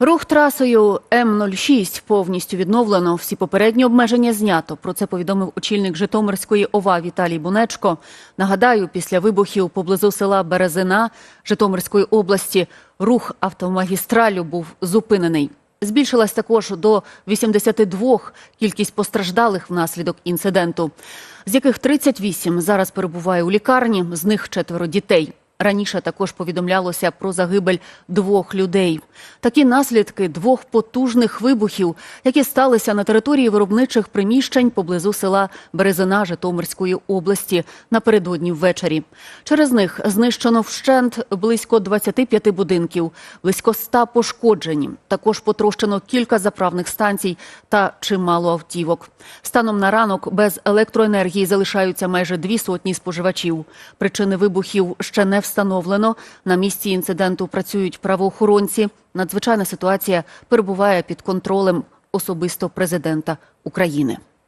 Рух трасою М06 повністю відновлено. Всі попередні обмеження знято. Про це повідомив очільник Житомирської ОВА Віталій Бунечко. Нагадаю, після вибухів поблизу села Березина Житомирської області рух автомагістралю був зупинений. Збільшилась також до 82 кількість постраждалих внаслідок інциденту, з яких 38 зараз перебуває у лікарні, з них четверо дітей. Раніше також повідомлялося про загибель двох людей. Такі наслідки двох потужних вибухів, які сталися на території виробничих приміщень поблизу села Березина Житомирської області напередодні ввечері. Через них знищено вщент близько 25 будинків, близько 100 пошкоджені. Також потрощено кілька заправних станцій та чимало автівок. Станом на ранок без електроенергії залишаються майже дві сотні споживачів. Причини вибухів ще не встановлено. На місці інциденту працюють правоохоронці. Надзвичайна ситуація перебуває під контролем особисто президента України.